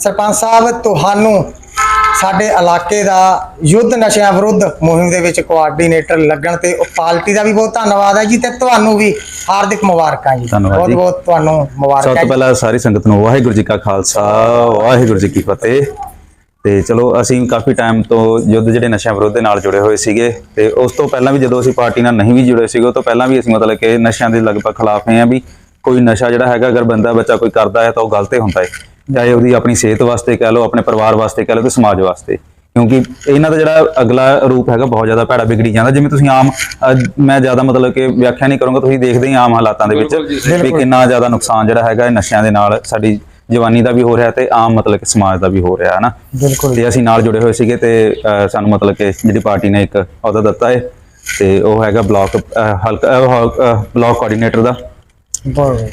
ਸਰਪੰਚ ਸਾਹਿਬ ਤੁਹਾਨੂੰ ਸਾਡੇ ਇਲਾਕੇ ਦਾ ਯੁੱਧ ਨਸ਼ਿਆਂ ਵਿਰੁੱਧ ਮੁਹਿੰਮ ਦੇ ਵਿੱਚ ਕੋਆਰਡੀਨੇਟਰ ਲੱਗਣ ਤੇ ਉਹ ਪਾਰਟੀ ਦਾ ਵੀ ਬਹੁਤ ਧੰਨਵਾਦ ਹੈ ਜੀ ਤੇ ਤੁਹਾਨੂੰ ਵੀ ਹਾਰਦਿਕ ਮੁਬਾਰਕਾਂ ਜੀ ਬਹੁਤ। ਬਹੁਤ ਤੁਹਾਨੂੰ ਸਭ ਮੁਬਾਰਕਾਂ ਤੋਂ ਜੀ। ਪਹਿਲਾਂ ਸਾਰੀ ਸੰਗਤ ਨੂੰ ਵਾਹਿਗੁਰੂ ਜੀ ਕਾ ਖਾਲਸਾ ਵਾਹਿਗੁਰੂ ਜੀ ਕੀ ਫਤਿਹ ਤੇ ਚਲੋ ਅਸੀਂ ਕਾਫੀ ਟਾਈਮ ਤੋਂ ਯੁੱਧ ਜਿਹੜੇ ਨਸ਼ਿਆਂ ਵਿਰੁੱਧ ਦੇ ਨਾਲ ਜੁੜੇ ਹੋਏ ਸੀਗੇ ਤੇ ਉਸ ਤੋਂ ਪਹਿਲਾਂ ਵੀ ਜਦੋਂ ਅਸੀਂ ਪਾਰਟੀ ਨਾਲ ਨਹੀਂ ਵੀ ਜੁੜੇ ਸੀਗੇ ਤੋਂ ਪਹਿਲਾਂ ਵੀ ਅਸੀਂ ਮਤਲਬ ਕਿ ਨਸ਼ਿਆਂ ਦੇ ਲਗਭਗ ਖਿਲਾਫ ਹੈ ਵੀ ਕੋਈ ਨਸ਼ਾ ਜਿਹੜਾ ਹੈਗਾ ਅਗਰ ਬੰਦਾ ਬੱਚਾ ਕੋਈ ਕਰਦਾ ਹੈ ਤਾਂ ਉਹ ਗਲਤ ਹੀ ਹੁੰਦਾ ਹੈ ਚਾਹੇ ਉਹਦੀ ਆਪਣੀ ਸਿਹਤ ਵਾਸਤੇ ਕਹਿ ਲਓ ਆਪਣੇ ਪਰਿਵਾਰ ਵਾਸਤੇ ਕਹਿ ਲਓ ਤੇ ਸਮਾਜ ਵਾਸਤੇ। ਕਿਉਂਕਿ ਇਹਨਾਂ ਦਾ ਜਿਹੜਾ ਅਗਲਾ ਰੂਪ ਹੈਗਾ ਬਹੁਤ ਜ਼ਿਆਦਾ ਭੈੜਾ ਵਿਗੜੀ ਜਾਂਦਾ। ਜਿਵੇਂ ਤੁਸੀਂ ਆਮ ਮੈਂ ਜ਼ਿਆਦਾ ਮਤਲਬ ਕਿ ਵਿਆਖਿਆ ਨਹੀਂ ਕਰੂੰਗਾ ਤੁਸੀਂ ਦੇਖਦੇ ਹੀ ਆਮ ਹਾਲਾਤਾਂ ਦੇ ਵਿੱਚ ਵੀ ਕਿੰਨਾ ਜ਼ਿਆਦਾ ਨੁਕਸਾਨ ਜਿਹੜਾ ਹੈਗਾ ਇਹ ਨਸ਼ਿਆਂ ਦੇ ਨਾਲ ਸਾਡੀ ਜਵਾਨੀ ਦਾ ਵੀ ਹੋ ਰਿਹਾ ਤੇ ਆਮ ਮਤਲਬ ਕਿ ਸਮਾਜ ਦਾ ਵੀ ਹੋ ਰਿਹਾ ਹੈ ਨਾ ਬਿਲਕੁਲ। ਤੇ ਅਸੀਂ ਨਾਲ ਜੁੜੇ ਹੋਏ ਸੀਗੇ ਤੇ ਸਾਨੂੰ ਮਤਲਬ ਕਿ ਜਿਹੜੀ ਪਾਰਟੀ ਨੇ ਇੱਕ ਅਹੁਦਾ ਦਿੱਤਾ ਹੈ ਤੇ ਉਹ ਹੈਗਾ ਬਲਾਕ ਹਲਕਾ ਬਲਾਕ ਕੋਆਰਡੀਨੇਟਰ ਦਾ।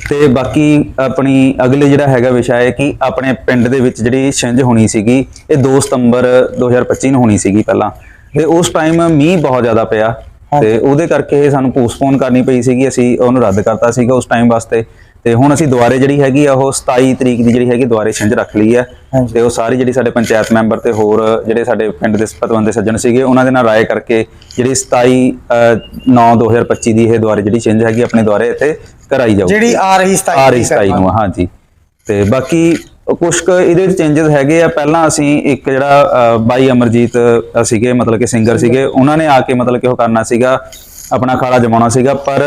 ਤੇ ਬਾਕੀ ਆਪਣੀ ਅਗਲੇ ਜਿਹੜਾ ਹੈਗਾ ਵਿਸ਼ਾ ਹੈ ਕਿ ਆਪਣੇ ਪਿੰਡ ਦੇ ਵਿੱਚ ਜਿਹੜੀ ਛਿੰਝ ਹੋਣੀ ਸੀਗੀ ਇਹ 2 ਸਤੰਬਰ 2025 ਨੂੰ ਹੋਣੀ ਸੀਗੀ ਪਹਿਲਾਂ। ਤੇ ਉਸ ਟਾਈਮ ਮੀਂਹ ਬਹੁਤ ਜ਼ਿਆਦਾ ਪਿਆ। ਤੇ ਉਹਦੇ ਕਰਕੇ ਸਾਨੂੰ ਪੋਸਟਪੋਨ ਕਰਨੀ ਪਈ ਸੀਗੀ ਅਸੀਂ ਉਹਨੂੰ ਰੱਦ ਕਰਤਾ ਸੀਗਾ ਉਸ ਟਾਈਮ ਵਾਸਤੇ। ਤੇ ਹੁਣ ਅਸੀਂ ਦੁਬਾਰੇ ਜਿਹੜੀ ਹੈਗੀ ਆ ਉਹ 27 ਤਰੀਕ ਦੀ ਜਿਹੜੀ ਹੈਗੀ ਦੁਬਾਰੇ ਛਿੰਝ ਰੱਖ ਲਈ ਹੈ। ਤੇ ਉਹ ਸਾਰੀ ਜਿਹੜੀ ਸਾਡੇ ਪੰਚਾਇਤ ਮੈਂਬਰ ਤੇ ਹੋਰ ਜਿਹੜੇ ਸਾਡੇ ਪਿੰਡ ਦੇ ਪਤਵੰਤੇ ਸੱਜਣ ਸੀਗੇ ਉਹਨਾਂ ਦੇ ਨਾਲ ਰਾਏ ਕਰਕੇ ਜਿਹੜੀ 27 9 2025 ਦੀ ਇਹ ਦੁਬਾਰੇ ਜਿਹੜੀ ਛਿੰਝ ਹੈਗੀ ਆਪਣੇ ਦੁਆਰੇ ਇੱਥੇ ਕਰਾਈ ਜਾਊ ਜਿਹੜੀ ਆ ਰਹੀ 27 ਆ ਰਹੀ ਦੀ 27 ਨੂੰ ਹਾਂਜੀ। ਤੇ ਬਾਕੀ ਕੁਝ ਕੁ ਇਹਦੇ ਵਿੱਚ ਚੇਂਜਸ ਹੈਗੇ ਆ। ਪਹਿਲਾਂ ਅਸੀਂ ਇੱਕ ਜਿਹੜਾ ਬਾਈ ਅਮਰਜੀਤ ਸੀਗੇ ਮਤਲਬ ਕਿ ਸਿੰਗਰ ਸੀਗੇ ਉਹਨਾਂ ਨੇ ਆ ਕੇ ਮਤਲਬ ਕਿ ਉਹ ਕਰਨਾ ਸੀਗਾ ਆਪਣਾ ਖਾੜਾ ਜਮਾਉਣਾ ਸੀਗਾ ਪਰ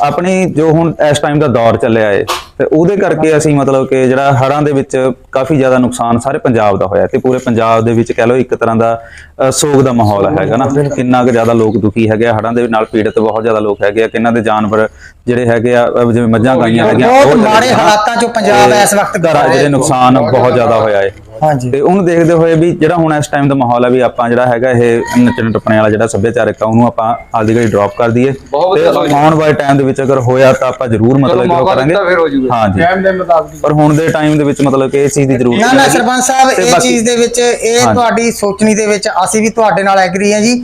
ਆਪਣੀ ਜੋ ਹੁਣ ਇਸ ਟਾਈਮ ਦਾ ਦੌਰ ਚੱਲਿਆ ਏ ਤੇ ਉਹਦੇ ਕਰਕੇ ਅਸੀਂ ਮਤਲਬ ਕਿ ਜਿਹੜਾ ਹੜ੍ਹਾਂ ਦੇ ਵਿੱਚ ਕਾਫੀ ਜ਼ਿਆਦਾ ਨੁਕਸਾਨ ਸਾਰੇ ਪੰਜਾਬ ਦਾ ਹੋਇਆ ਤੇ ਪੂਰੇ ਪੰਜਾਬ ਦੇ ਵਿੱਚ ਕਹਿ ਲਓ ਇੱਕ ਤਰ੍ਹਾਂ ਦਾ ਸੋਗ ਦਾ ਮਾਹੌਲ ਹੈਗਾ ਨਾ ਕਿੰਨਾ ਕੁ ਜ਼ਿਆਦਾ ਲੋਕ ਦੁਖੀ ਹੈਗੇ ਆ ਹੜ੍ਹਾਂ ਦੇ ਨਾਲ ਪੀੜਤ ਬਹੁਤ ਜ਼ਿਆਦਾ ਲੋਕ ਹੈਗੇ ਆ ਕਿੰਨਾਂ ਦੇ ਜਾਨਵਰ ਜਿਹੜੇ ਹੈਗੇ ਆ ਜਿਵੇਂ ਮੱਝਾਂ ਗਾਈਆਂ ਹੈਗੀਆਂ ਬਹੁਤ ਮਾੜੇ। ਹਾਲਾਤਾਂ 'ਚੋਂ ਪੰਜਾਬ ਇਸ ਵਕਤ ਗੁਜ਼ਰ ਰਿਹਾ ਜਿਹੜੇ ਹੈ। ਨੁਕਸਾਨ ਬਹੁਤ ਜ਼ਿਆਦਾ ਹੋਇਆ ਏ ਹਾਂਜੀ। ਤੇ ਉਹਨੂੰ ਦੇਖਦੇ ਹੋਏ ਵੀ ਜਿਹੜਾ ਹੁਣ ਇਸ ਟਾਈਮ ਦਾ ਮਾਹੌਲ ਹੈ ਵੀ ਆਪਾਂ ਜਿਹੜਾ ਹੈਗਾ ਇਹ ਨੱਚਣ ਟੱਪਣੇ ਵਾਲਾ ਜਿਹੜਾ ਸੱਭਿਆਚਾਰਕ ਆ ਉਹਨੂੰ ਆਪਾਂ ਹਾਲ ਦੀ ਘੜੀ ਡ੍ਰੌਪ ਕਰ ਦਈਏ। ਤੇ ਆਉਣ ਵਾਲੇ ਟਾਈਮ ਦੇ ਵਿੱਚ ਅਗਰ ਹੋਇਆ ਤਾਂ ਆਪਾਂ ਜ਼ਰੂਰ ਮਤਲਬ ਕਿ ਉਹ ਕਰਾਂਗੇ ਹਾਂਜੀ। ਪਰ ਹੁਣ ਦੇ ਟਾਈਮ ਦੇ ਵਿੱਚ ਮਤਲਬ ਕਿ ਇਹ ਚੀਜ਼ ਦੀ ਜ਼ਰੂਰਤ ਨਾ ਹੈ ਨਾ ਜੀ। ਸਰਪੰਚ ਸਾਹਿਬ ਇਹ ਚੀਜ਼ ਦੇ ਵਿੱਚ ਇਹ। ਤੁਹਾਡੀ ਸੋਚਣੀ ਦੇ ਵਿੱਚ ਅਸੀਂ ਵੀ ਤੁਹਾਡੇ ਨਾਲ ਐਗਰੀ ਹਾਂ ਜੀ।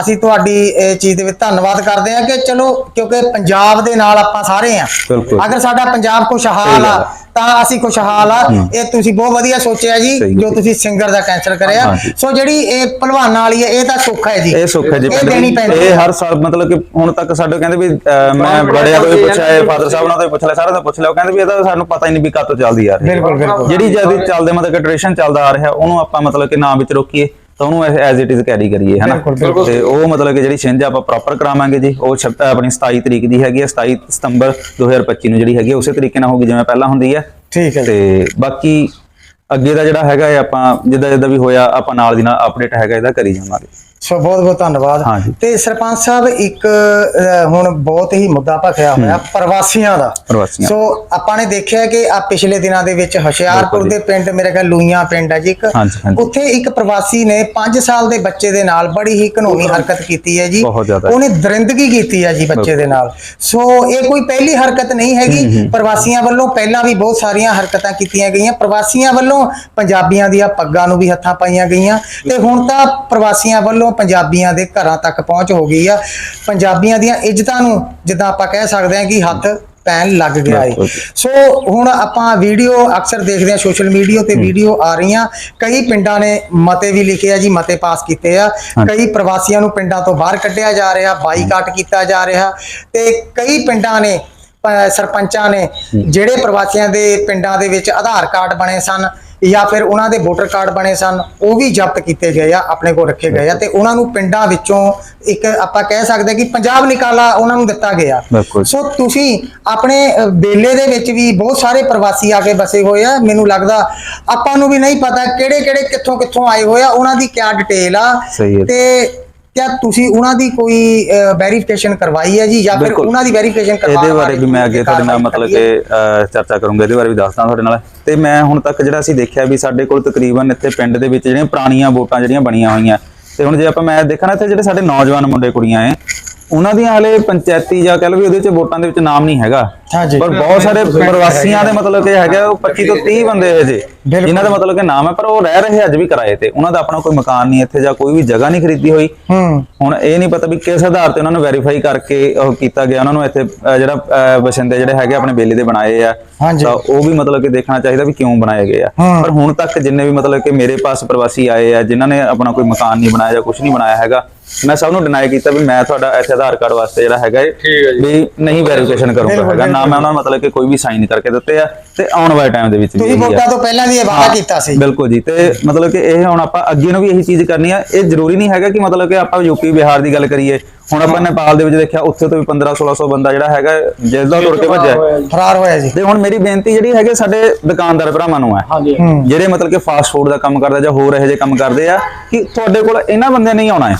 ਅਸੀਂ ਤੁਹਾਡੀ ਇਹ ਚੀਜ਼ ਦੇ ਵਿੱਚ ਧੰਨਵਾਦ ਕਰਦੇ ਹਾਂ ਕਿ ਚਲੋ ਕਿਉਂਕਿ ਪੰਜਾਬ ਦੇ ਨਾਲ ਆਪਾਂ ਸਾਰੇ ਆ ਬਿਲਕੁਲ। ਅਗਰ ਸਾਡਾ ਪੰਜਾਬ ਖੁਸ਼ਹਾਲ ਆ ਆ। ਤਾਂ ਅਸੀਂ ਖੁਸ਼ਹਾਲ ਆ ਇਹ ਤੁਸੀਂ ਬਹੁਤ ਵਧੀਆ ਸੋਚਿਆ ਜੀ ਜੋ ਹੈ। ਤੁਸੀਂ ਸਿੰਗਰ ਦਾ ਕੈਂਸਲ ਕਰਿਆ। ਸੋ ਜਿਹੜੀ ਇਹ ਭਲਵਾਨਾਂ ਵਾਲੀ ਹੈ ਇਹ ਤਾਂ ਸੁੱਖ ਹੈ ਜੀ ਇਹ ਸੁੱਖ ਹੈ ਜੀ ਇਹ ਇਹ ਹੈ। ਹਰ ਸਾਲ ਮਤਲਬ ਕਿ ਹੁਣ ਤੱਕ ਸਾਡੇ ਕਹਿੰਦੇ ਵੀ ਮੈਂ ਬੜਿਆਂ ਤੋਂ ਵੀ ਪੁੱਛਿਆ ਇਹ ਫਾਦਰ ਸਾਹਿਬ ਨਾਲ ਤੋਂ ਪੁੱਛ ਲਿਆ ਸਾਰਿਆਂ ਤੋਂ ਪੁੱਛ ਲਿਆ ਉਹ ਕਹਿੰਦੇ ਵੀ ਇਹਦਾ ਸਾਨੂੰ ਪਤਾ ਹੀ ਨਹੀਂ ਵੀ ਕਦੋਂ ਚੱਲਦੀ ਆ ਰਹੀ ਹੈ। ਬਿਲਕੁਲ, ਬਿਲਕੁਲ। ਜਿਹੜੀ ਜਦ ਚੱਲਦੇ ਮਤਲਬ ਕਿ ਟ੍ਰੈਡੀਸ਼ਨ ਚੱਲਦਾ ਆ ਰਿਹਾ ਉਹਨੂੰ ਆਪਾਂ ਮਤਲਬ ਕਿ ਨਾ ਵਿੱਚ ਰੋਕੀਏ ਤਾਂ ਉਹਨੂੰ ਐਜ਼ ਇਟ ਇਜ਼ ਕੈਰੀ ਕਰੀਏ ਹਨਾ। ਤੇ ਉਹ ਮਤਲਬ ਕਿ ਜਿਹੜੀ ਛਿੰਝ ਆਪਾਂ ਪ੍ਰੋਪਰ ਕਰਾਵਾਂਗੇ ਜੀ ਉਹ ਆਪਣੀ 27 ਤਰੀਕ ਦੀ ਹੈਗੀ ਹੈ 27 ਸਤੰਬਰ 2025 ਨੂੰ ਜਿਹੜੀ ਹੈਗੀ ਉਸੇ ਤਰੀਕੇ ਨਾਲ ਹੋਊਗੀ ਜਿਵੇਂ ਪਹਿਲਾਂ ਹੁੰਦੀ ਹੈ ਠੀਕ ਹੈ ਤੇ ਬਾਕੀ ਅੱਗੇ ਦਾ ਜਿਹੜਾ ਹੈਗਾ ਇਹ ਆਪਾਂ ਜਿੱਦਾਂ ਜਿੱਦਾਂ ਵੀ ਹੋਇਆ ਆਪਾਂ ਨਾਲ ਦੀ ਨਾਲ ਅਪਡੇਟ ਹੈਗਾ ਇਹਦਾ ਕਰੀ ਜਾਵਾਂਗੇ। ਸੋ ਬਹੁਤ ਬਹੁਤ ਧੰਨਵਾਦ। ਹਾਂਜੀ। ਤੇ ਸਰਪੰਚ ਸਾਹਿਬ ਇੱਕ ਹੁਣ ਬਹੁਤ ਹੀ ਮੁੱਦਾ ਭਖਿਆ ਹੋਇਆ ਪ੍ਰਵਾਸੀਆਂ ਦਾ। ਪ੍ਰਵਾਸੀਆਂ। ਸੋ ਆਪਾਂ ਨੇ ਦੇਖਿਆ ਕਿ ਆ ਪਿਛਲੇ ਦਿਨਾਂ ਦੇ ਵਿੱਚ ਹੁਸ਼ਿਆਰਪੁਰ ਬਿਲਕੁਲ ਦੇ ਪਿੰਡ ਮੇਰੇ ਖਿਆਲ ਲੂਈਆਂ ਪਿੰਡ ਹੈ ਜੀ ਇੱਕ। ਹਾਂਜੀ, ਹਾਂਜੀ। ਉੱਥੇ ਇੱਕ ਪ੍ਰਵਾਸੀ ਨੇ 5 ਸਾਲ ਦੇ ਬੱਚੇ ਦੇ ਨਾਲ ਬੜੀ ਹੀ ਕਾਨੂੰਨੀ ਹਰਕਤ ਕੀਤੀ ਹੈ ਜੀ। ਬਹੁਤ ਜ਼ਿਆਦਾ। ਉਹਨੇ ਦਰਿੰਦਗੀ ਕੀਤੀ ਹੈ ਜੀ ਬੱਚੇ ਦੇ ਨਾਲ। ਸੋ ਇਹ ਕੋਈ ਪਹਿਲੀ ਹਰਕਤ ਨਹੀਂ ਹੈਗੀ। ਪ੍ਰਵਾਸੀਆਂ ਵੱਲੋਂ ਪਹਿਲਾਂ ਵੀ ਬਹੁਤ ਸਾਰੀਆਂ ਹਰਕਤਾਂ ਕੀਤੀਆਂ ਗਈਆਂ। ਪ੍ਰਵਾਸੀਆਂ ਵੱਲੋਂ ਪੰਜਾਬੀਆਂ ਦੀਆਂ ਪੱਗਾਂ ਨੂੰ ਵੀ ਹੱਥਾਂ ਪਾਈਆਂ ਗਈਆਂ। ਤੇ ਹੁਣ ਤਾਂ ਪ੍ਰਵਾਸੀਆਂ ਵੱਲੋਂ ਪੰਜਾਬੀਆਂ ਦੇ ਘਰਾਂ ਤੱਕ ਪਹੁੰਚ ਹੋ ਗਈ ਆ। ਪੰਜਾਬੀਆਂ ਦੀਆਂ ਇੱਜ਼ਤਾਂ ਨੂੰ ਜਿੱਦਾਂ ਆਪਾਂ ਕਹਿ ਸਕਦੇ ਹਾਂ ਕਿ ਹੱਥ ਪੈਣ ਲੱਗ ਗਿਆ ਬਿਲਕੁਲ। ਸੋ ਹੁਣ ਆਪਾਂ ਵੀਡੀਓ ਅਕਸਰ ਦੇਖਦੇ ਹਾਂ ਸੋਸ਼ਲ ਮੀਡੀਆ ਤੇ ਵੀਡੀਓ ਆ ਰਹੀਆਂ। ਕਈ ਪਿੰਡਾਂ ਨੇ ਮਤੇ ਵੀ ਲਿਖੇ ਆ ਜੀ ਮਤੇ ਪਾਸ ਕੀਤੇ ਆ। ਕਈ ਪ੍ਰਵਾਸੀਆਂ ਨੂੰ ਪਿੰਡਾਂ ਤੋਂ ਬਾਹਰ ਕੱਢਿਆ ਜਾ ਰਿਹਾ ਬਾਈਕਾਟ ਕੀਤਾ ਜਾ ਰਿਹਾ ਤੇ ਕਈ ਪਿੰਡਾਂ ਨੇ ਸਰਪੰਚਾਂ ਨੇ ਜਿਹੜੇ ਪ੍ਰਵਾਸੀਆਂ ਦੇ ਪਿੰਡਾਂ ਦੇ ਵਿੱਚ ਆਧਾਰ ਕਾਰਡ ਬਣੇ ਸਨ। ਜਾਂ ਫਿਰ ਉਹਨਾਂ ਦੇ ਵੋਟਰ ਕਾਰਡ ਬਣੇ ਸਨ ਉਹ ਵੀ ਜ਼ਬਤ ਕੀਤੇ ਗਏ ਆ ਆਪਣੇ ਕੋਲ ਰੱਖੇ ਗਏ ਆ ਤੇ ਉਹਨਾਂ ਨੂੰ ਪਿੰਡਾਂ ਵਿੱਚੋਂ ਇੱਕ ਆਪਾਂ ਕਹਿ ਸਕਦੇ ਕਿ ਪੰਜਾਬ ਨਿਕਾਲਾ ਉਹਨਾਂ ਨੂੰ ਦਿੱਤਾ ਗਿਆ। ਸੋ ਤੁਸੀਂ ਆਪਣੇ ਬੇਲੇ ਦੇ ਵਿੱਚ ਵੀ ਬਹੁਤ ਸਾਰੇ ਪ੍ਰਵਾਸੀ ਆ ਕੇ ਬਸੇ ਹੋਏ ਆ ਮੈਨੂੰ ਲੱਗਦਾ ਆਪਾਂ ਨੂੰ ਵੀ ਨਹੀਂ ਪਤਾ ਕਿਹੜੇ ਕਿਹੜੇ ਕਿੱਥੋਂ ਕਿੱਥੋਂ ਆਏ ਹੋਏ ਆ ਉਹਨਾਂ ਦੀ ਕੀ ਡਿਟੇਲ ਆ। ਤੇ ਕਿਆ ਤੁਸੀਂ ਉਹਨਾਂ ਦੀ ਕੋਈ ਵੈਰੀਫਿਕੇਸ਼ਨ ਕਰਵਾਈ ਹੈ ਜੀ ਜਾਂ ਫਿਰ ਬਿਲਕੁਲ। ਉਹਨਾਂ ਦੀ ਵੈਰੀਫਿਕੇਸ਼ਨ ਕਰਵਾ ਇਹਦੇ ਬਾਰੇ ਵੀ ਮੈਂ ਅੱਗੇ ਤੁਹਾਡੇ ਨਾਲ ਮਤਲਬ ਕਿ ਅਹ, ਚਰਚਾ ਕਰੂੰਗਾ ਇਹਦੇ ਬਾਰੇ ਵੀ ਦੱਸਦਾ ਤੁਹਾਡੇ ਨਾਲ ਤੇ ਮੈਂ ਹੁਣ ਤੱਕ ਜਿਹੜਾ ਅਸੀਂ ਦੇਖਿਆ ਵੀ ਸਾਡੇ ਕੋਲ ਤਕਰੀਬਨ ਇੱਥੇ ਪਿੰਡ ਦੇ ਵਿੱਚ ਜਿਹੜੀਆਂ ਪੁਰਾਣੀਆਂ ਵੋਟਾਂ ਜਿਹੜੀਆਂ ਬਣੀਆਂ ਹੋਈਆਂ ਤੇ ਹੁਣ ਜੇ ਆਪਾਂ ਮੈਂ ਦੇਖਾਂ ਨਾ ਇੱਥੇ ਜਿਹੜੇ ਸਾਡੇ ਨੌਜਵਾਨ ਮੁੰਡੇ ਕੁੜੀਆਂ ਐ ਉਹਨਾਂ ਦੀਆਂ ਹਲੇ ਪੰਚਾਇਤੀ ਜਾਂ ਕਹ ਲਓ ਵੀ ਉਹਦੇ ਚ ਵੋਟਾਂ ਦੇ ਵਿੱਚ ਨਾਮ ਨਹੀਂ ਹੈਗਾ। ਹਾਂਜੀ ਪਰ ਬਹੁਤ ਸਾਰੇ ਪ੍ਰਵਾਸੀਆਂ ਦੇ ਮਤਲਬ ਕਿ ਹੈਗਾ ਉਹ 25 ਤੋਂ 30 ਬੰਦੇ ਇਹ ਜੇ। ਜਿਨ੍ਹਾਂ ਦਾ ਮਤਲਬ ਕਿ ਨਾਮ ਹੈ ਪਰ ਉਹ ਰਹਿ ਰਹੇ ਅੱਜ ਵੀ ਕਿਰਾਏ ਤੇ। ਉਹਨਾਂ ਦਾ ਆਪਣਾ ਕੋਈ ਮਕਾਨ ਨਹੀਂ ਇੱਥੇ ਜਾਂ ਕੋਈ ਵੀ ਜਗ੍ਹਾ ਨਹੀਂ ਖਰੀਦੀ ਹੋਈ। ਹੂੰ। ਹੁਣ ਇਹ ਨਹੀਂ ਪਤਾ ਵੀ ਕਿਸ ਆਧਾਰ ਤੇ ਉਹਨਾਂ ਨੂੰ ਵੈਰੀਫਾਈ ਕਰਕੇ ਉਹ ਕੀਤਾ ਗਿਆ। ਉਹਨਾਂ ਨੂੰ ਇੱਥੇ ਜਿਹੜਾ ਵਸਿੰਦੇ ਜਿਹੜੇ ਹੈਗੇ ਆਪਣੇ ਬੇਲੀ ਦੇ ਬਣਾਏ ਆ। ਤਾਂ ਉਹ ਵੀ ਮਤਲਬ ਕਿ ਦੇਖਣਾ ਚਾਹੀਦਾ ਵੀ ਕਿਉਂ ਬਣਾਏ ਗਏ ਆ। ਹਾਂ। ਪਰ ਹੁਣ ਤੱਕ ਜਿੰਨੇ ਵੀ ਮਤਲਬ ਕਿ ਮੇਰੇ ਪਾਸ ਪ੍ਰਵਾਸੀ ਆਏ ਆ ਜਿਨ੍ਹਾਂ ਨੇ ਆਪਣਾ ਕੋਈ ਮਕਾਨ ਨਹੀਂ ਬਣਾਇਆ ਜਾਂ ਕੁਝ ਨਹੀਂ ਬਣਾਇਆ ਹੈਗਾ ਮੈਂ ਸਭ ਨੂੰ ਡਿਨਾਈ ਕੀਤਾ ਵੀ ਮੈਂ ਤੁਹਾਡਾ ਇੱਥੇ ਆਧਾਰ ਕਾਰਡ ਵਾਸਤੇ ਜਿਹੜਾ ਹੈਗਾ ਇਹ ਵੀ ਨਹੀਂ ਵੈਰੀਫਿਕੇਸ਼ਨ ਕਰੂੰਗਾ ਹੈਗਾ। ਨਾ ਮੈਂ ਉਹਨਾਂ ਨੂੰ ਮਤਲਬ ਕਿ ਕੋਈ ਵੀ ਸਾਈਨ ਕਰਕੇ ਦਿੱਤੇ ਆ ਤੇ ਆਉਣ ਵਾਲੇ ਟਾਈਮ ਦੇ ਵਿੱਚ ਵੀ ਤੁਸੀਂ। ਵੋਟਾਂ ਤੋਂ ਪਹਿਲਾਂ ਵੀ ਇਹ ਵਾਅਦਾ ਕੀਤਾ ਸੀ। ਬਿਲਕੁਲ ਜੀ। ਤੇ ਮਤਲਬ ਕਿ ਇਹ ਹੁਣ ਆਪਾਂ ਅੱਗੇ ਨੂੰ ਵੀ ਇਹੀ ਚੀਜ਼ ਕਰਨੀ ਆ। ਇਹ ਜ਼ਰੂਰੀ ਨਹੀਂ ਹੈਗਾ ਕਿ ਮਤਲਬ ਕਿ ਆਪਾਂ ਯੂਪੀ ਬਿਹਾਰ ਦੀ ਗੱਲ ਕਰੀਏ ਹੁਣ ਆਪਾਂ ਨੇਪਾਲ ਦੇ ਵਿੱਚ ਦੇਖਿਆ ਉੱਥੇ ਤੋਂ ਵੀ 15 1600 ਬੰਦਾ ਜਿਹੜਾ ਹੈਗਾ ਜੇਲ੍ਹ ਦਾ ਤੁਰ ਕੇ ਭੱਜਿਆ। ਹੈ। ਫਰਾਰ ਹੋਇਆ ਜੀ। ਤੇ ਹੁਣ ਮੇਰੀ ਬੇਨਤੀ ਜਿਹੜੀ ਹੈਗੇ ਸਾਡੇ ਦੁਕਾਨਦਾਰ ਭਰਾਵਾਂ ਨੂੰ ਹੈ। ਹੂੰ। ਜਿਹੜੇ ਮਤਲਬ ਕਿ ਫਾਸਟ ਫੂਡ ਦਾ ਕੰਮ ਕਰਦੇ ਜਾਂ ਹੋਰ ਇਹੋ ਜਿਹੇ ਕੰਮ ਕਰਦੇ ਆ ਕਿ ਤੁਹਾਡੇ ਕੋਲ ਇਹਨਾਂ ਬੰਦਿਆਂ ਨਹੀਂ ਆਉਣਾ ਹੈ।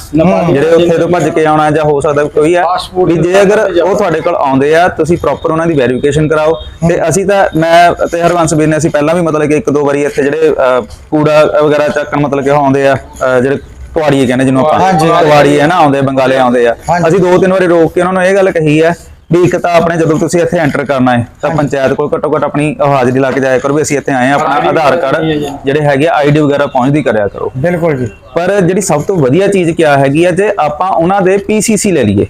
ਜਿਹੜੇ ਉੱਥੇ ਤੋਂ ਭੱਜ ਕੇ ਆਉਣਾ ਜਾਂ ਹੋ ਸਕਦਾ ਕੋਈ food ਵੀ ਜੇ ਅਗਰ ਉਹ ਤੁਹਾਡੇ ਕੋਲ ਆਉਂਦੇ ਆ ਤੁਸੀਂ ਪ੍ਰੋਪਰ ਉਹਨਾਂ ਦੀ ਵੈਰੀਫਿਕੇਸ਼ਨ ਕਰਾਓ। ਤੇ ਅਸੀਂ ਤਾਂ ਮੈਂ ਤੇ ਹਰਵੰਸ ਵੀਰ ਨੇ ਅਸੀਂ ਪਹਿਲਾਂ ਵੀ ਮਤਲਬ ਕਿ ਇੱਕ ਦੋ ਵਾਰੀ ਇੱਥੇ ਜਿਹੜੇ ਕੂੜਾ ਵਗੈਰਾ ਚੱਕਣ ਮਤਲਬ ਕਿ ਆਉਂਦੇ ਆ ਜਿਹੜੇ ਕੁਆੜੀਏ ਕਹਿੰਦੇ ਜਿਹਨੂੰ ਆਪਾਂ। ਕੁਆੜੀਏ ਨਾ ਆਉਂਦੇ ਬੰਗਾਲੇ ਆਉਂਦੇ ਆ। ਅਸੀਂ ਦੋ ਤਿੰਨ ਵਾਰੀ ਰੋਕ ਕੇ ਉਹਨਾਂ ਨੂੰ ਇਹ ਗੱਲ ਕਹੀ ਹੈ ਵੀ ਇੱਕ ਤਾਂ ਆਪਣੇ ਜਦੋਂ ਤੁਸੀਂ ਇੱਥੇ ਐਂਟਰ ਕਰਨਾ ਹੈ ਤਾਂ ਪੰਚਾਇਤ ਕੋਲ ਘੱਟੋ ਘੱਟ ਆਪਣੀ ਹਾਜ਼ਰੀ ਲਾ ਕੇ ਜਾਇਆ ਕਰੋ ਵੀ ਅਸੀਂ ਇੱਥੇ ਆਏ ਆ ਆਪਣਾ ਆਧਾਰ ਕਾਰਡ ਜਿਹੜੇ ਹੈਗੇ ਆਈਡੀ ਵਗੈਰਾ ਪਹੁੰਚਦੀ ਕਰਿਆ ਕਰੋ। ਬਿਲਕੁਲ ਜੀ। ਪਰ ਜਿਹੜੀ ਸਭ ਤੋਂ ਵਧੀਆ ਚੀਜ਼ ਕਿਆ ਹੈਗੀ ਹੈ ਜੇ ਆਪਾਂ ਉਹਨਾਂ ਦੇ ਪੀਸੀਸੀ ਲੈ ਲਈਏ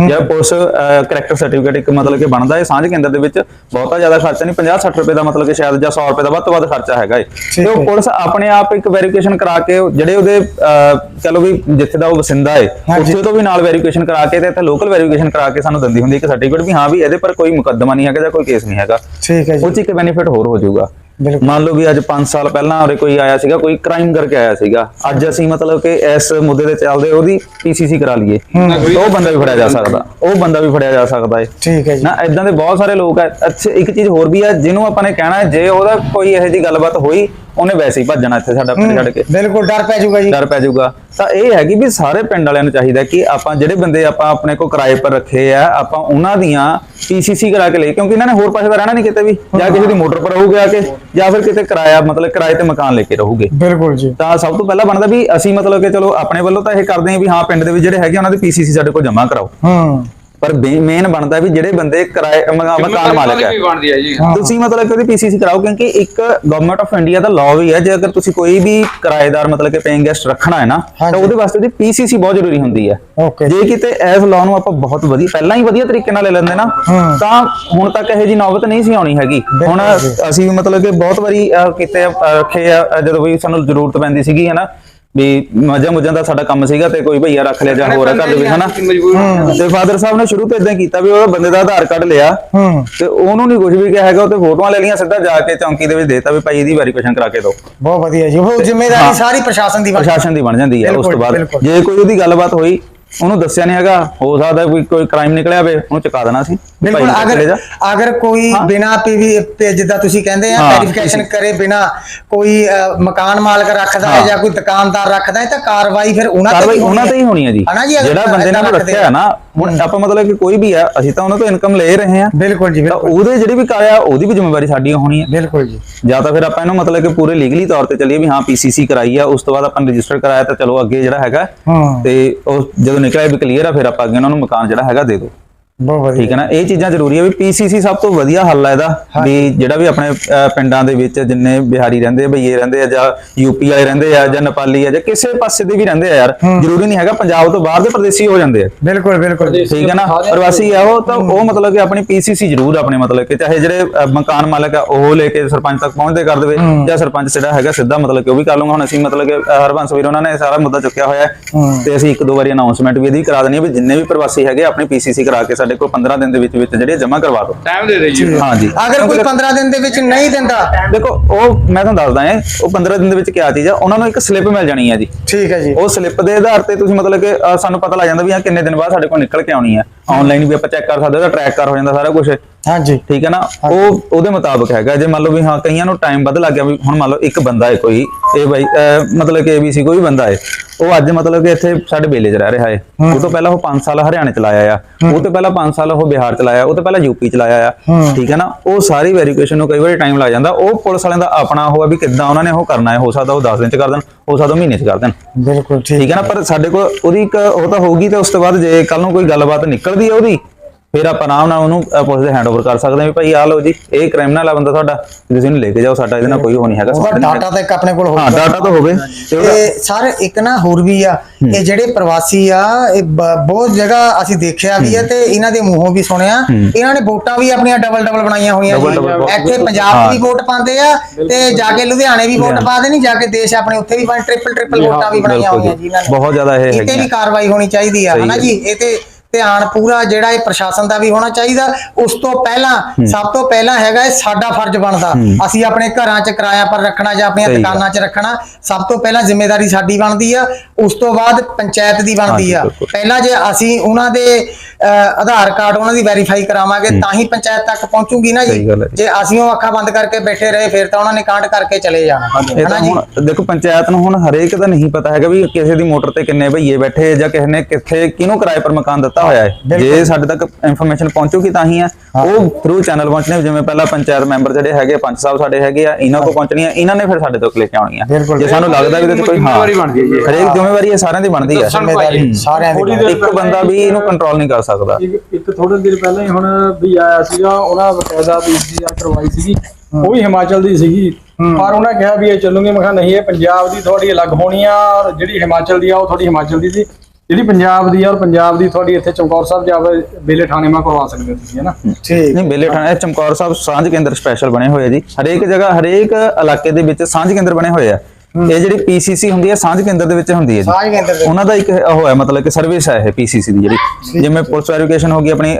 ਜਾਂ ਪੁਲਿਸ ਕਰੈਕਟਰ ਸਰਟੀਫਿਕੇਟ ਇੱਕ ਮਤਲਬ ਕਿ ਬਣਦਾ ਹੈ ਸਾਂਝ ਕੇਂਦਰ ਦੇ ਵਿੱਚ ਬਹੁਤਾ ਜ਼ਿਆਦਾ ਖਰਚਾ ਨਹੀਂ 50 60 ਰੁਪਏ ਦਾ ਮਤਲਬ ਕਿ ਸ਼ਾਇਦ ਜਾਂ 100 ਰੁਪਏ ਦਾ ਵੱਧ ਤੋਂ ਵੱਧ ਖਰਚਾ ਹੈਗਾ ਹੈ ਤੇ ਉਹ। ਪੁਲਿਸ ਆਪਣੇ ਆਪ ਇੱਕ ਵੈਰੀਫਿਕੇਸ਼ਨ ਕਰਾ ਕੇ ਉਹ ਜਿਹੜੇ ਉਹਦੇ ਅਹ, ਚਲੋ ਵੀ ਜਿੱਥੇ ਦਾ ਉਹ ਵਸਿੰਦਾ ਹੈ ਹਾਂਜੀ। ਉੱਥੇ ਤੋਂ ਵੀ ਨਾਲ ਵੈਰੀਫਿਕੇਸ਼ਨ ਕਰਾ ਕੇ ਤੇ ਇੱਥੇ ਲੋਕਲ ਵੈਰੀਫਿਕੇਸ਼ਨ ਕਰਾ ਕੇ ਸਾਨੂੰ ਦਿੰਦੀ ਹੁੰਦੀ ਇੱਕ ਸਰਟੀਫਿਕੇਟ ਵੀ ਹਾਂ ਵੀ ਇਹਦੇ ਪਰ ਕੋਈ ਮੁਕੱਦਮਾ ਨਹੀਂ ਹੈਗਾ ਜਾਂ ਕੋਈ ਕੇਸ ਨਹੀਂ ਹੈਗਾ। ਠੀਕ ਹੈ ਉਹ ਜੀ ਚ ਇੱਕ ਬੈਨੀਫਿਟ ਹੋਰ ਹੋ ਜਾਊਗਾ। ਮੰਨ ਲਓ ਵੀ ਅੱਜ 5 ਸਾਲ ਪਹਿਲਾਂ ਉਰੇ ਕੋਈ ਆਇਆ ਸੀਗਾ ਕੋਈ ਕ੍ਰਾਈਮ ਕਰਕੇ ਆਇਆ ਸੀਗਾ। ਅੱਜ ਅਸੀਂ ਮਤਲਬ ਕਿ ਇਸ ਮੁੱਦੇ ਦੇ ਚੱਲਦੇ ਉਹਦੀ ਪੀਸੀਸੀ ਕਰਾ ਲਈਏ। ਤਾਂ ਉਹ ਬੰਦਾ ਵੀ ਫੜਿਆ ਜਾ ਸਕਦਾ। ਉਹ ਬੰਦਾ ਵੀ ਫੜਿਆ ਜਾ ਸਕਦਾ ਹੈ ਠੀਕ ਹੈ ਜੀ। ਨਾ ਇਦਾਂ ਦੇ ਬਹੁਤ ਸਾਰੇ ਲੋਕ ਆ। ਅੱਛਾ ਇੱਕ ਚੀਜ਼ ਹੋਰ ਵੀ ਆ ਜਿਹਨੂੰ ਆਪਾਂ ਨੇ ਕਹਿਣਾ ਹੈ, ਜੇ ਉਹਦਾ ਕੋਈ ਇਹੋ ਜਿਹੀ ਗੱਲਬਾਤ ਹੋਈ ਉਹਨੇ ਵੈਸੇ ਹੀ ਭੱਜਣਾ ਇੱਥੇ ਸਾਡਾ ਪਿੰਡ ਛੱਡ ਕੇ। ਬਿਲਕੁਲ ਡਰ ਪੈ ਜਾਊਗਾ ਜੀ। ਡਰ ਪੈ ਜਾਊਗਾ। ਤਾਂ ਇਹ ਹੈਗੀ ਵੀ ਸਾਰੇ ਪਿੰਡ ਵਾਲਿਆਂ ਨੂੰ ਚਾਹੀਦਾ ਕਿ ਆਪਾਂ ਜਿਹੜੇ ਬੰਦੇ ਆਪਾਂ ਆਪਣੇ ਕੋਲ ਕਿਰਾਏ ਪਰ ਰੱਖੇ ਆ ਆਪਾਂ ਉਹਨਾਂ ਦੀਆਂ ਪੀਸੀਸੀ ਕਰਾ ਕੇ ਲਈ ਕਿਉਂਕਿ ਇਹਨਾਂ ਨੇ ਹੋਰ ਪਾਸੇ ਦਾ ਰਹਿਣਾ ਨਹੀਂ ਕਿਤੇ ਵੀ। ਜਾਂ ਕਿਸੇ ਦੀ ਮੋਟਰ ਪਰ ਰਹੂਗੇ ਆ ਕੇ ਜਾਂ ਫਿਰ ਕਿਤੇ ਕਿਰਾਇਆ ਮਤਲਬ ਕਿਰਾਏ ਤੇ ਮਕਾਨ ਲੈ ਕੇ ਰਹੂਗੇ। ਬਿਲਕੁਲ ਜੀ। ਤਾਂ ਸਭ ਤੋਂ ਪਹਿਲਾਂ ਬਣਦਾ ਵੀ ਅਸੀਂ ਮਤਲਬ ਕਿ ਚਲੋ ਆਪਣੇ ਵੱਲੋਂ ਤਾਂ ਇਹ ਕਰਦੇ ਹਾਂ ਵੀ ਹਾਂ ਪਿੰਡ ਦੇ ਵਿੱਚ ਜਿਹੜੇ ਹੈਗੇ ਉਹਨਾਂ ਦੀ ਪੀਸੀਸੀ ਸਾਡੇ ਕੋਲ ਜਮ੍ਹਾਂ ਕਰਾਓ। ਹੂੰ। ਪਰ ਮੇਨ ਬਣਦਾ ਵੀ ਜਿਹੜੇ ਬੰਦੇ ਕਿਰਾਏ ਮਕਾ- ਮਕਾਨ ਮਾਲਕ ਹੈ। ਵੀ ਬਣਦੀ ਹੈ ਜੀ। ਤੁਸੀਂ ਮਤਲਬ ਕਿ ਉਹਦੀ ਪੀਸੀਸੀ ਕਰਾਓ ਕਿਉਂਕਿ ਇੱਕ ਗਵਰਨਮੈਂਟ ਆਫ ਇੰਡੀਆ ਦਾ ਲਾਅ ਵੀ ਹੈ ਜੇ ਅਗਰ ਤੁਸੀਂ ਕੋਈ ਵੀ ਕਿਰਾਏਦਾਰ ਮਤਲਬ ਕਿ ਪੇਇੰਗ ਗੈਸਟ ਰੱਖਣਾ ਹੈ ਨਾ ਤਾਂ। ਉਹਦੇ ਵਾਸਤੇ ਉਹਦੀ ਪੀਸੀਸੀ ਬਹੁਤ ਜ਼ਰੂਰੀ ਹੁੰਦੀ ਹੈ। ਓਕੇ ਜੇ ਕਿਤੇ ਇਸ ਲਾਅ ਨੂੰ ਆਪਾਂ ਬਹੁਤ ਵਧੀਆ ਪਹਿਲਾਂ ਹੀ ਵਧੀਆ ਤਰੀਕੇ ਨਾਲ ਲੈ ਲੈਂਦੇ ਨਾ ਹੂੰ। ਤਾਂ ਹੁਣ ਤੱਕ ਇਹੋ ਜੀ ਨੌਬਤ ਨਹੀਂ ਸੀ ਆਉਣੀ ਹੈਗੀ। ਹੁਣ ਅਸੀਂ ਵੀ ਮਤਲਬ ਕਿ ਬਹੁਤ ਵਾਰੀ ਕੀਤੇ ਰੱਖੇ ਆ ਜਦੋਂ ਵੀ ਸਾਨੂੰ ਜ਼ਰੂਰਤ ਪੈਂਦੀ ਸੀਗੀ ਹਨਾ ਵੀ ਮੱਝਾਂ ਮੁੱਝਾਂ ਦਾ ਸਾਡਾ ਕੰਮ ਸੀਗਾ ਤੇ ਕੋਈ ਭਈਆ ਰੱਖ ਲਿਆ ਜਾਂ ਹੋਰ ਆ ਘਰ ਦੇ ਵਿੱਚ ਹਨਾ? ਤੇ ਫਾਦਰ ਸਾਹਿਬ ਨੇ ਸ਼ੁਰੂ ਤੋਂ ਇਦਾਂ ਕੀਤਾ ਵੀ ਉਹ ਬੰਦੇ ਦਾ ਆਧਾਰ ਕਾਰਡ ਲਿਆ ਹੂੰ। ਤੇ ਉਹਨੂੰ ਨਹੀਂ ਕੁਝ ਵੀ ਕਿਹਾ ਹੈਗਾ ਉਹ ਤੇ ਫੋਟੋਆਂ ਲੈ ਲਈਆਂ ਸਿੱਧਾ ਜਾ ਕੇ ਚੌਂਕੀ ਦੇ ਵਿੱਚ ਦੇਤਾ ਵੀ ਭਾਈ ਇਹਦੀ ਵੈਰੀਫਿਕੇਸ਼ਨ ਕਰਾ ਕੇ ਦਿਓ। ਬਹੁਤ ਵਧੀਆ ਜੀ ਉਹ ਜ਼ਿੰਮੇਵਾਰੀ ਸਾਰੀ ਪ੍ਰਸ਼ਾਸਨ ਦੀ ਪ੍ਰਸ਼ਾਸਨ ਦੀ ਬਣ ਜਾਂਦੀ ਹੈ ਉਸ ਤੋਂ ਬਾਅਦ। ਜੇ ਕੋਈ ਉਹਦੀ ਗੱਲਬਾਤ ਹੋਈ ਉਹਨੂੰ ਦੱਸਿਆ ਨਹੀਂ ਹੈਗਾ ਹੋ ਸਕਦਾ ਕੋਈ ਕੋਈ ਕ੍ਰਾਈਮ ਨਿਕਲਿਆ ਹੋਵੇ ਉਹਨੂੰ ਚੁਕਾ ਦੇਣਾ ਸੀ ਬਿਲਕੁਲ ਅਗਰ। ਅਗਰ ਕੋਈ ਬਿਨਾ ਪੀਵੀ ਜਿੱਦਾਂ ਤੁਸੀਂ ਕਹਿੰਦੇ ਆ। ਵੈਰੀਫਿਕੇਸ਼ਨ ਕਰੇ ਬਿਨਾ ਕੋਈ ਮਕਾਨ ਮਾਲਕ ਰੱਖਦਾ ਹੈ। ਜਾਂ ਕੋਈ ਦੁਕਾਨਦਾਰ ਰੱਖਦਾ ਹੈ ਤਾਂ ਕਾਰਵਾਈ ਫਿਰ ਉਹਨਾਂ ਤੇ ਹੀ ਹੋਣੀ ਉਹਨਾਂ ਤੇ ਹੀ ਹੋਣੀ ਹੈ ਜੀ। ਜਿਹੜਾ ਬੰਦੇ ਨੇ ਰੱਖਿਆ ਹੈ ਨਾ ਹੁਣ ਆਪਾਂ ਮਤਲਬ ਕਿ ਕੋਈ ਵੀ ਆ ਅਸੀਂ ਤਾਂ ਉਹਨਾਂ ਤੋਂ ਇਨਕਮ ਲੈ ਰਹੇ ਹਾਂ। ਬਿਲਕੁਲ ਜੀ ਉਹਦੇ ਜਿਹੜੀ ਵੀ ਕਾਇਆ ਉਹਦੀ ਵੀ ਜ਼ਿੰਮੇਵਾਰੀ ਸਾਡੀ ਹੋਣੀ ਹੈ। ਬਿਲਕੁਲ ਜੀ। ਜਾਂ ਤਾਂ ਫਿਰ ਆਪਾਂ ਇਹਨੂੰ ਮਤਲਬ ਕਿ ਪੂਰੇ ਲੀਗਲੀ ਤੌਰ ਤੇ ਚੱਲੀਏ ਵੀ ਹਾਂ ਪੀਸੀਸੀ ਕਰਾਈ ਆ ਉਸ ਤੋਂ ਬਾਅਦ ਆਪਾਂ ਰਜਿਸਟਰ ਕਰਾਇਆ ਤਾਂ ਚਲੋ ਅੱਗੇ ਜਿਹੜਾ ਹੈਗਾ ਤੇ ਉਹ ਜਦੋਂ ਨਿਕਲਿਆ ਵੀ ਕਲੀਅਰ ਆ ਫਿਰ ਆਪਾਂ ਅੱਗੇ ਉਹਨਾਂ ਨੂੰ ਮਕਾਨ ਜਿਹੜਾ ਹੈਗਾ ਦੇ ਦੋ ਬਹੁਤ ਵਧੀਆ। ਠੀਕ ਹੈ ਨਾ? ਇਹ ਚੀਜ਼ਾਂ ਜ਼ਰੂਰੀ ਹੈ ਵੀ ਪੀਸੀਸੀ ਸਭ ਤੋਂ ਵਧੀਆ ਹੱਲ ਹੈ ਇਹਦਾ ਵੀ ਜਿਹੜਾ ਵੀ ਆਪਣੇ ਪਿੰਡਾਂ ਦੇ ਵਿੱਚ ਜਿੰਨੇ ਬਿਹਾਰੀ ਰਹਿੰਦੇ ਆ ਭਈਏ ਰਹਿੰਦੇ ਆ ਜਾਂ ਯੂਪੀ ਵਾਲੇ ਰਹਿੰਦੇ ਆ ਜਾਂ ਨੇਪਾਲੀ ਆ ਜਾਂ ਕਿਸੇ ਪਾਸੇ ਦੇ ਵੀ ਰਹਿੰਦੇ ਆ ਯਾਰ ਜ਼ਰੂਰੀ ਨਹੀਂ ਹੈਗਾ ਪੰਜਾਬ ਤੋਂ ਬਾਹਰ ਦੇ ਪ੍ਰਦੇਸੀ ਹੋ ਜਾਂਦੇ ਆ। ਬਿਲਕੁਲ ਬਿਲਕੁਲ। ਠੀਕ ਹੈ ਨਾ? ਪ੍ਰਵਾਸੀ ਆ ਉਹ ਤਾਂ ਉਹ ਮਤਲਬ ਕਿ ਆਪਣੀ ਪੀਸੀਸੀ ਜ਼ਰੂਰ ਆਪਣੇ ਮਤਲਬ ਕਿ ਚਾਹੇ ਜਿਹੜੇ ਮਕਾਨ ਮਾਲਕ ਆ ਉਹ ਲੈ ਕੇ ਸਰਪੰਚ ਤੱਕ ਪਹੁੰਚਦੇ ਕਰ ਦੇਵੇ ਜਾਂ ਸਰਪੰਚ ਜਿਹੜਾ ਹੈਗਾ ਸਿੱਧਾ ਮਤਲਬ ਕਿ ਉਹ ਵੀ ਕਰ ਲੂੰਗਾ ਹੁਣ ਅਸੀਂ ਮਤਲਬ ਕਿ ਅਹ, ਹਰਬੰਸ ਵੀਰ ਉਹਨਾਂ ਨੇ ਸਾਰਾ ਮੁੱਦਾ ਚੁੱਕਿਆ ਹੋਇਆ ਹੈ ਤੇ ਅਸੀਂ ਇੱਕ ਦੋ ਵਾਰੀ ਅਨਾਉਂਸਮੈਂਟ ਵੀ ਇਹਦੀ ਕਰਾ ਦੇਣੀ ਹੈ ਵੀ ਜਿੰਨੇ ਵੀ ਪ੍ਰਵਾਸੀ ਹੈਗੇ ਆਪਣੀ ਪੀਸੀਸੀ ਕਰਾ ਕੇ ਸਾਡੇ ਕੋਲ 15 ਦਿਨ ਦੇ ਵਿੱਚ ਵਿੱਚ ਜਿਹੜੇ ਜਮ੍ਹਾਂ ਕਰਵਾ ਦਿਓ। ਟਾਈਮ ਦੇ ਦੇ ਜੀ। ਹਾਂਜੀ। ਅਗਰ ਕੋਈ 15 ਦਿਨ ਦੇ ਵਿੱਚ ਨਹੀਂ ਦਿੰਦਾ। ਦੇਖੋ ਉਹ ਮੈਂ ਤੁਹਾਨੂੰ ਦੱਸਦਾ ਹਾਂ ਉਹ 15 ਦਿਨ ਦੇ ਵਿੱਚ ਕੀ ਚੀਜ਼ ਆ ਉਹਨਾਂ ਨੂੰ ਇੱਕ ਸਲਿੱਪ ਮਿਲ ਜਾਣੀ ਹੈ ਜੀ। ਠੀਕ ਹੈ ਜੀ। ਉਹ ਸਲਿੱਪ ਦੇ ਆਧਾਰ ਤੇ ਤੁਸੀਂ ਮਤਲਬ ਕਿ ਸਾਨੂੰ ਪਤਾ ਲੱਗ ਜਾਂਦਾ ਵੀ ਹਾਂ ਕਿੰਨੇ ਦਿਨ ਬਾਅਦ ਸਾਡੇ ਕੋਲ ਨਿਕਲ ਕੇ ਆਉਣੀ ਹੈ ਆਨਲਾਈਨ ਵੀ ਆਪਾਂ ਚੈੱਕ ਕਰ ਸਕਦੇ ਉਹਦਾ ਟਰੈਕ ਕਰ ਹੋ ਜਾਂਦਾ ਸਾਰਾ ਕੁਝ ਹਾਂਜੀ। ਠੀਕ ਹੈ ਨਾ? ਉਹ ਉਹਦੇ ਮੁਤਾਬਕ ਹੈਗਾ ਜੇ ਮੰਨ ਲਓ ਵੀ ਹਾਂ ਕਈਆਂ ਨੂੰ ਟਾਈਮ ਵੱਧ ਲੱਗ ਗਿਆ ਵੀ ਹੁਣ ਮੰਨ ਲਓ ਇੱਕ ਬੰਦਾ ਹੈ ਕੋਈ ਇਹ ਬਾਈ ਮਤਲਬ ਕਿ ABC ਕੋਈ ਬੰਦਾ ਹੈ ਉਹ ਅੱਜ ਮਤਲਬ ਕਿ ਇੱਥੇ ਸਾਡੇ ਬੇਲੇ 'ਚ ਰਹਿ ਰਿਹਾ ਹੈ। ਉਹ ਤੋਂ ਪਹਿਲਾਂ ਉਹ 5 ਸਾਲ ਹਰਿਆਣੇ ਚ ਲਾਇਆ ਆ ਉਹ ਤੋਂ ਪਹਿਲਾਂ 5 ਸਾਲ ਉਹ ਬਿਹਾਰ ਚ ਲਾਇਆ ਉਹ ਤੋਂ ਪਹਿਲਾਂ ਯੂਪੀ ਚ ਲਾਇਆ ਆ। ਠੀਕ ਹੈ ਨਾ? ਉਹ ਸਾਰੀ ਵੈਰੀਫਿਕੇਸ਼ਨ ਨੂੰ ਕਈ ਵਾਰੀ ਟਾਈਮ ਲੱਗ ਜਾਂਦਾ। ਉਹ ਪੁਲਿਸ ਵਾਲਿਆਂ ਦਾ ਆਪਣਾ ਉਹ ਆ ਵੀ ਕਿੱਦਾਂ ਉਹਨਾਂ ਨੇ ਉਹ ਕਰਨਾ ਹੈ ਹੋ ਸਕਦਾ ਉਹ 10 ਦਿਨ ਚ ਕਰ ਦੇਣ ਹੋ ਸਕਦਾ ਉਹ ਮਹੀਨੇ ਚ ਕਰ ਦੇਣ। ਬਿਲਕੁਲ ਠੀਕ ਹੈ ਨਾ? ਪਰ ਸਾਡੇ ਕੋਲ ਉਹਦੀ ਇੱਕ ਉਹ ਤਾਂ ਹੋਊਗੀ ਤੇ ਉਸ ਤੋਂ ਬਾਅਦ ਜੇ ਕੱਲ ਨੂੰ ਕੋਈ ਗੱਲਬਾਤ ਨਿਕਲਦੀ ਹੈ ਉਹਦੀ। ਫਿਰ ਆਪਾਂ ਆਰਾਮ ਨਾਲ ਉਹਨੂੰ ਪੁਲਿਸ ਦੇ ਹੈਂਡਓਵਰ ਕਰ ਸਕਦੇ ਹਾਂ ਵੀ ਭਾਈ ਆ ਲਓ ਜੀ ਇਹ ਕ੍ਰਿਮੀਨਲ ਆ ਬੰਦਾ ਤੁਹਾਡਾ ਤੁਸੀਂ ਇਹਨੂੰ ਲੈ ਕੇ ਜਾਓ ਸਾਡਾ ਇਹਦੇ ਨਾਲ ਕੋਈ ਉਹ ਨਹੀਂ ਹੈਗਾ। ਉਹਦਾ ਡਾਟਾ ਤਾਂ ਇੱਕ ਆਪਣੇ ਕੋਲ ਹਾਂ ਹੋਊਗਾ ਡਾਟਾ ਤਾਂ ਹੋਵੇ। ਤੇ ਸਰ ਇੱਕ ਨਾ ਹੋਰ ਵੀ ਆ ਇਹ ਜਿਹੜੇ ਪ੍ਰਵਾਸੀ ਆ ਇਹ ਬਹੁਤ ਜਗ੍ਹਾ ਅਸੀਂ ਦੇਖਿਆ ਵੀ ਆ ਤੇ ਇਹਨਾਂ ਦੇ ਮੂੰਹੋਂ ਵੀ ਸੁਣਿਆ। ਇਹਨਾਂ ਨੇ ਵੋਟਾਂ ਵੀ ਆਪਣੀਆਂ ਡਬਲ ਡਬਲ ਬਣਾਈਆਂ ਹੋਈਆਂ ਇੱਥੇ ਪੰਜਾਬ ਹਾਂ। ਦੀ ਵੋਟ ਪਾਉਂਦੇ ਆ ਤੇ ਜਾ ਕੇ ਲੁਧਿਆਣੇ ਵੀ ਵੋਟ ਪਾ ਦੇਣੀ ਜਾ ਕੇ ਦੇਸ਼ ਆਪਣੇ ਉੱਥੇ ਵੀ ਬਣ ਟ੍ਰਿਪਲ ਟ੍ਰਿਪਲ ਵੋਟਾਂ ਵੀ ਬਣਾਈਆਂ ਹੋਈਆਂ ਜੀ ਇਹਨਾਂ ਨੇ। ਬਹੁਤ ਜ਼ਿਆਦਾ ਇਹ ਇਹ ਤੇ ਹੈਗੀਆਂ ਵੀ ਕਾਰਵਾਈ ਹੋਣੀ ਚਾਹੀਦੀ ਆ ਹਨਾ ਹੈ। ਜੀ। ਇਹ ਤੇ ਧਿਆਨ ਪੂਰਾ ਜਿਹੜਾ ਇਹ ਪ੍ਰਸ਼ਾਸਨ ਦਾ ਵੀ ਹੋਣਾ ਚਾਹੀਦਾ। ਉਸ ਤੋਂ ਪਹਿਲਾਂ ਸਭ ਤੋਂ ਪਹਿਲਾਂ ਹੈਗਾ ਇਹ ਸਾਡਾ ਫਰਜ਼ ਬਣਦਾ। ਅਸੀਂ ਆਪਣੇ ਘਰਾਂ 'ਚ ਕਿਰਾਇਆ ਪਰ ਰੱਖਣਾ ਜਾਂ ਆਪਣੀਆਂ। ਦੁਕਾਨਾਂ 'ਚ ਰੱਖਣਾ ਸਭ ਤੋਂ ਪਹਿਲਾਂ ਜ਼ਿੰਮੇਵਾਰੀ ਸਾਡੀ ਬਣਦੀ ਆ। ਉਸ ਤੋਂ ਬਾਅਦ ਪੰਚਾਇਤ ਦੀ ਬਣਦੀ ਆ। ਪਹਿਲਾਂ ਜੇ ਅਸੀਂ ਉਹਨਾਂ ਦੇ ਆਧਾਰ ਕਾਰਡ ਉਹਨਾਂ ਦੀ ਵੈਰੀਫਾਈ ਕਰਾਵਾਂਗੇ ਤਾਂ ਹੀ ਪੰਚਾਇਤ ਤੱਕ ਪਹੁੰਚੂਗੀ ਨਾ ਜੀ। ਜੀ। ਅਸੀਂ ਉਹ ਅੱਖਾਂ ਬੰਦ ਕਰਕੇ ਬੈਠੇ ਰਹੇ ਫਿਰ ਤਾਂ ਉਹਨਾਂ ਨੇ ਕਾਂਡ ਕਰਕੇ ਚਲੇ ਜਾਣਾ। ਹਨਾ ਜੀ? ਦੇਖੋ ਪੰਚਾਇਤ ਨੂੰ ਹੁਣ ਹਰੇਕ ਦਾ ਨਹੀਂ ਪਤਾ ਹੈਗਾ ਵੀ ਕਿਸੇ ਦੀ ਮੋਟਰ ਤੇ ਕਿੰਨੇ ਭਈਏ ਬੈਠੇ ਜਾਂ ਕਿਸੇ ਨੇ ਕਿੱਥੇ ਕਿਹਨੂੰ ਕਿਰਾਏ ਪਰ ਮਕਾਨ ਦਿੱਤਾ। ਹੋਇਆ ਹੈ। ਜੇ ਸਾਡੇ ਤੱਕ ਇਨਫੋਰਮੇਸ਼ਨ ਪਹੁੰਚੂਗੀ ਤਾਂ ਹੀ ਆ ਉਹ ਥਰੂ ਚੈਨਲ ਪਹੁੰਚਣੇ ਜਿਵੇਂ ਪਹਿਲਾਂ ਪੰਚਾਇਤ ਮੈਂਬਰ ਜਿਹੜੇ ਹੈਗੇ ਪੰਚ ਸਾਹਿਬ ਸਾਡੇ ਹੈਗੇ ਆ ਇਹਨਾਂ ਕੋਲ ਪਹੁੰਚਣੀਆਂ ਇਹਨਾਂ ਨੇ ਫਿਰ ਸਾਡੇ ਤੋਂ ਲੈ ਕੇ ਆਉਣੀਆਂ। ਬਿਲਕੁਲ। ਜੇ ਸਾਨੂੰ ਲੱਗਦਾ ਵੀ ਇਹਦੇ 'ਚ ਕੋਈ ਹਾਂ ਜ਼ਿੰਮੇਵਾਰੀ ਬਣਦੀ ਹੈ ਜੀ। ਹਰੇਕ ਜ਼ਿੰਮੇਵਾਰੀ ਇਹ ਸਾਰਿਆਂ ਦੀ ਬਣਦੀ ਹੈ। ਜ਼ਿੰਮੇਵਾਰੀ ਸਾਰਿਆਂ ਦੀ ਇੱਕ ਬੰਦਾ ਵੀ ਇਹਨੂੰ ਕੰਟਰੋਲ ਨਹੀਂ ਕਰ ਸਕਦਾ। ਇੱਕ ਥੋੜੇ ਦਿਨ ਪਹਿਲਾਂ ਹੀ ਹੁਣ ਵੀ ਆਇਆ ਸੀਗਾ ਉਹਨਾਂ ਬਕਾਇਦਾ ਵੀ ਇੰਤਜ਼ਾਰ ਕਰਵਾਈ ਸੀਗੀ। ਉਹ ਵੀ ਹਿਮਾਚਲ ਦੀ ਸੀਗੀ। ਪਰ ਉਹਨਾਂ ਕਿਹਾ ਵੀ ਇਹ ਚੱਲੂਗੀ। ਮੈਂ ਕਿਹਾ ਨਹੀਂ ਇਹ ਪੰਜਾਬ ਦੀ ਥੋੜੀ ਅਲੱਗ ਹੋਣੀ ਆ ਔਰ ਜਿਹੜੀ ਹਿਮਾਚਲ ਦੀ ਆ ਉਹ ਥੋੜੀ ਹਿਮਾਚਲ ਦੀ ਸੀ। ਜਿਹੜੀ ਪੰਜਾਬ ਦੀ ਆ ਔਰ ਪੰਜਾਬ ਦੀ ਥੋੜੀ ਇੱਥੇ ਚਮਕੌਰ ਸਾਹਿਬ ਜਾਵੇ ਬੇਲੇ ਥਾਣੇ ਮਾ ਕਰਵਾ ਸਕਦੇ ਹੋ ਤੁਸੀਂ ਹੈ ਨਾ? ਠੀਕ। ਨਹੀਂ ਬੇਲੇ ਥਾਣੇ ਚਮਕੌਰ ਸਾਹਿਬ ਸਾਂਝ ਕੇਂਦਰ ਸਪੈਸ਼ਲ ਬਣੇ ਹੋਏ ਜੀ। ਹਰੇਕ ਜਗ੍ਹਾ ਹਰੇਕ ਇਲਾਕੇ ਦੇ ਵਿੱਚ ਸਾਂਝ ਕੇਂਦਰ ਬਣੇ ਹੋਏ ਆ। ਇਹ ਜਿਹੜੀ ਪੀਸੀਸੀ ਹੁੰਦੀ ਹੈ ਸਾਂਝ ਕੇਂਦਰ ਦੇ ਵਿੱਚ ਹੁੰਦੀ ਹੈ ਜੀ। ਸਾਂਝ ਕੇਂਦਰ ਦੇ ਉਹਨਾਂ ਦਾ ਇੱਕ ਉਹ ਹੈ ਮਤਲਬ ਕਿ ਸਰਵਿਸ ਹੈ ਇਹ ਪੀਸੀਸੀ ਦੀ ਜਿਹੜੀ। ਜਿਵੇਂ ਪੁਲਿਸ ਵੈਰੀਫਿਕੇਸ਼ਨ ਹੋ ਗਈ ਆਪਣੀ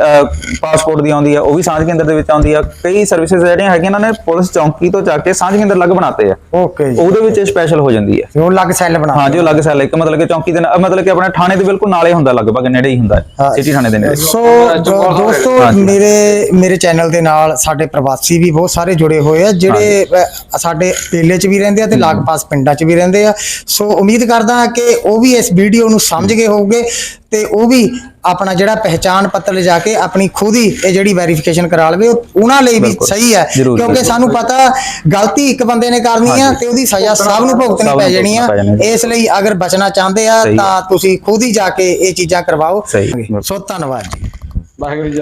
ਪਾਸਪੋਰਟ ਦੀ ਆਉਂਦੀ ਆ ਉਹ ਵੀ ਸਾਂਝ ਕੇਂਦਰ ਦੇ ਵਿੱਚ ਆਉਂਦੀ ਆ ਕਈ ਸਰਵਿਸਿਜ਼ ਜਿਹੜੀਆਂ ਹੈਗੀਆਂ ਇਹਨਾਂ ਨੇ ਪੁਲਿਸ ਚੌਂਕੀ ਤੋਂ ਚੱਕ ਕੇ ਸਾਂਝ ਕੇਂਦਰ ਅਲੱਗ ਬਣਾਤੇ ਆ। ਓਕੇ ਜੀ। ਉਹਦੇ ਵਿੱਚ ਇਹ ਸਪੈਸ਼ਲ ਹੋ ਜਾਂਦੀ ਹੈ। ਉਹ ਲੱਗ ਸੈੱਲ ਬਣਾ ਹਾਂ ਜੋ ਅਲੱਗ ਸੈੱਲ ਇੱਕ ਮਤਲਬ ਕਿ ਚੌਂਕੀ ਦੇ ਨਾਲ ਮਤਲਬ ਕਿ ਆਪਣੇ ਥਾਣੇ ਦੇ ਬਿਲਕੁਲ ਨਾਲੇ ਹੁੰਦਾ ਲਗਭਗ ਨੇੜੇ ਹੀ ਹੁੰਦਾ ਹਾਂ। ਸਿਟੀ ਥਾਣੇ ਦੇ ਨੇੜੇ। ਸੋ ਦੋਸਤੋ। ਮੇਰੇ ਮੇਰੇ ਚੈਨਲ ਦੇ ਨਾਲ ਸਾਡੇ ਪ੍ਰਵਾਸੀ ਵੀ ਬਹੁਤ ਸਾਰੇ ਜੁੜੇ ਹੋਏ ਆ ਜਿਹੜੇ ਸਾਡੇ ਪੇਲੇ 'ਚ ਵੀ ਰਹਿੰਦੇ ਆ ਤੇ ਲਾਗ-ਪਾਸ ਪਿੰਡਾਂ 'ਚ ਵੀ ਰਹਿੰਦੇ ਆ ਸੋ ਉਮੀਦ ਕਰਦਾ ਹਾਂ ਕਿ ਉਹ ਵੀ ਇਸ ਵੀਡੀਓ ਨੂੰ ਸਮਝ ਗਏ ਹੋਵੋਗੇ ਤੇ ਉਹ ਵੀ ਆਪਣਾ ਜਿਹੜਾ ਪਹਿਚਾਣ ਪੱਤਰ ਲਿਜਾ ਕੇ ਆਪਣੀ ਖੁਦ ਹੀ ਇਹ ਜਿਹੜੀ ਵੈਰੀਫਿਕੇਸ਼ਨ ਕਰਾ ਲਵੇ ਉਹ ਉਹਨਾਂ ਲਈ ਵੀ। ਸਹੀ ਹੈ ਕਿਉਂਕਿ। ਸਾਨੂੰ ਪਤਾ ਗਲਤੀ ਇੱਕ ਬੰਦੇ ਨੇ ਕਰਨੀ ਆ। ਤੇ ਉਹਦੀ ਸਜ਼ਾ ਸਭ ਨੂੰ ਭੁਗਤਣੀ ਪੈ ਜਾਣੀ ਆ। ਇਸ ਲਈ ਅਗਰ ਬਚਣਾ ਚਾਹੁੰਦੇ ਆ। ਤਾਂ ਤੁਸੀਂ ਖੁਦ ਹੀ ਜਾ ਕੇ ਇਹ ਚੀਜ਼ਾਂ ਕਰਵਾਓ। ਸੋ ਧੰਨਵਾਦ ਜੀ ਵਾਹਿਗੁਰੂ ਜੀ